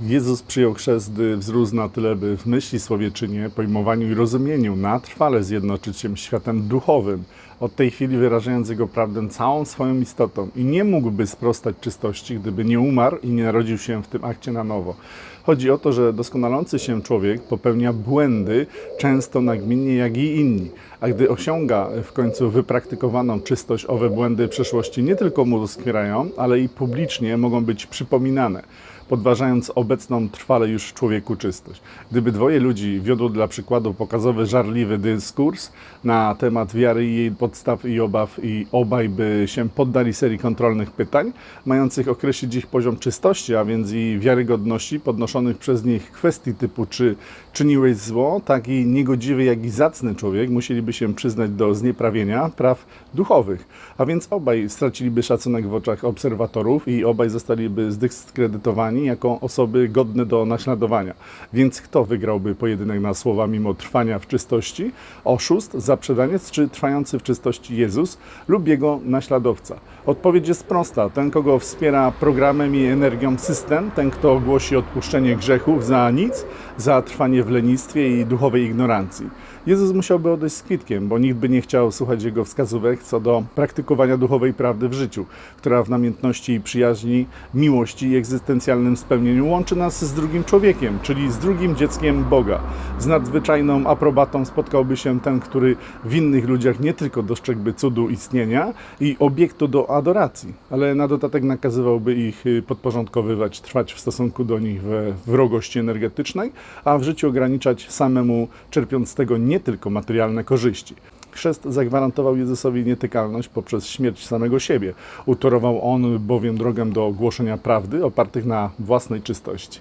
Jezus przyjął chrzest, gdy wzrósł na tyle, by w myśli, słowie, czynie, pojmowaniu i rozumieniu na trwale zjednoczyć się światem duchowym, od tej chwili wyrażając Jego prawdę całą swoją istotą. I nie mógłby sprostać czystości, gdyby nie umarł i nie narodził się w tym akcie na nowo. Chodzi o to, że doskonalący się człowiek popełnia błędy często nagminnie jak i inni, a gdy osiąga w końcu wypraktykowaną czystość, owe błędy przeszłości nie tylko mu doskwierają, ale i publicznie mogą być przypominane podważając obecną trwale już w człowieku czystość. Gdyby dwoje ludzi wiodło dla przykładu pokazowy, żarliwy dyskurs na temat wiary i jej podstaw i obaw i obaj by się poddali serii kontrolnych pytań, mających określić ich poziom czystości, a więc i wiarygodności podnoszonych przez nich kwestii typu czy czyniłeś zło, tak i niegodziwy, jak i zacny człowiek musieliby się przyznać do znieprawienia praw duchowych, a więc obaj straciliby szacunek w oczach obserwatorów i obaj zostaliby zdyskredytowani jako osoby godne do naśladowania. Więc kto wygrałby pojedynek na słowa mimo trwania w czystości? Oszust, zaprzedaniec czy trwający w czystości Jezus lub jego naśladowca? Odpowiedź jest prosta. Ten, kogo wspiera programem i energią system, ten, kto głosi odpuszczenie grzechów za nic, za trwanie w lenistwie i duchowej ignorancji. Jezus musiałby odejść z bo nikt by nie chciał słuchać jego wskazówek co do praktykowania duchowej prawdy w życiu, która w namiętności i przyjaźni, miłości i egzystencjalnym spełnieniu łączy nas z drugim człowiekiem, czyli z drugim dzieckiem Boga. Z nadzwyczajną aprobatą spotkałby się ten, który w innych ludziach nie tylko dostrzegłby cudu istnienia i obiektu do adoracji, ale na dodatek nakazywałby ich y, podporządkowywać, trwać w stosunku do nich we wrogości energetycznej, a w życiu ograniczać samemu, czerpiąc z tego nie tylko materialne korzyści. Chrzest zagwarantował Jezusowi nietykalność poprzez śmierć samego siebie. Utorował on bowiem drogę do głoszenia prawdy opartych na własnej czystości.